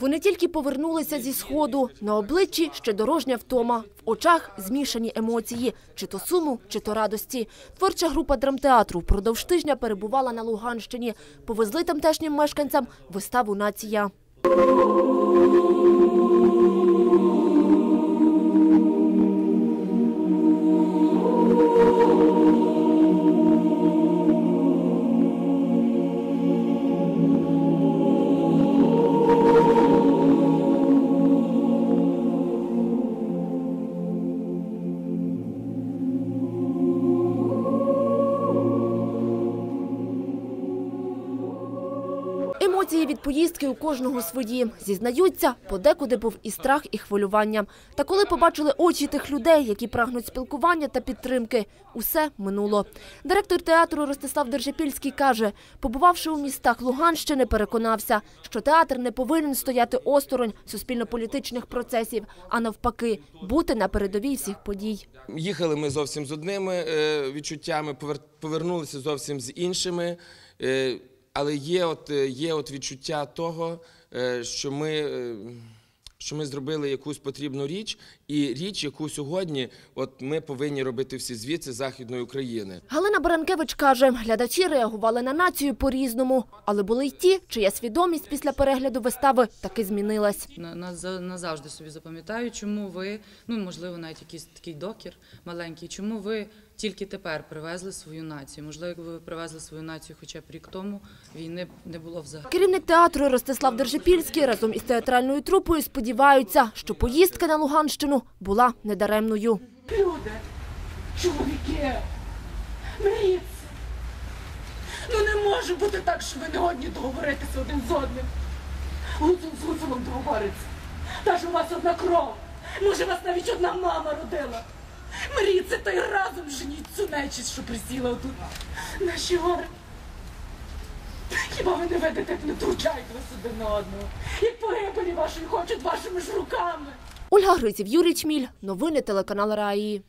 Вони тільки повернулися зі сходу. На обличчі ще дорожня втома, в очах змішані емоції, чи то суму, чи то радості. Творча група драмтеатру впродовж тижня перебувала на Луганщині. Повезли тамтешнім мешканцям виставу «Нація». Емоції від поїздки у кожного свої. Зізнаються, подекуди був і страх, і хвилювання. Та коли побачили очі тих людей, які прагнуть спілкування та підтримки, усе минуло. Директор театру Ростислав Держипільський каже, побувавши у містах Луганщини, переконався, що театр не повинен стояти осторонь суспільно-політичних процесів, а навпаки, бути на передовій всіх подій. Їхали ми зовсім з одними е, відчуттями, повер- повернулися зовсім з іншими. Але є от, е, є от відчуття того, е, що ми, е, що ми зробили якусь потрібну річ, і річ, яку сьогодні от ми повинні робити всі звідси Західної України. Галина Баранкевич каже, глядачі реагували на націю по-різному, але були й ті, чия свідомість після перегляду вистави таки змінилась. На- наза- назавжди собі запам'ятаю, чому ви, ну можливо, навіть якийсь такий докір маленький, чому ви тільки тепер привезли свою націю? Можливо, якби ви привезли свою націю хоча б рік тому, війни не було взагалі. Керівник театру Ростислав Держипільський разом із театральною трупою сподіваються, що поїздка на Луганщину була недаремною. Люди, чоловіки, мріться. Ну не може бути так, що ви не годні договоритися один з одним. Гуцул з гуцулом договориться. Та ж у вас одна кров. Може, вас навіть одна мама родила. Мріться та й разом женіть цю нечість, що присіла отут. Наші гори. Хіба ви не ведете, не втручають вас один одного? Як погибелі вашої хочуть вашими ж руками. Ольга Гриців, Юрій Чміль. Новини телеканал Раї.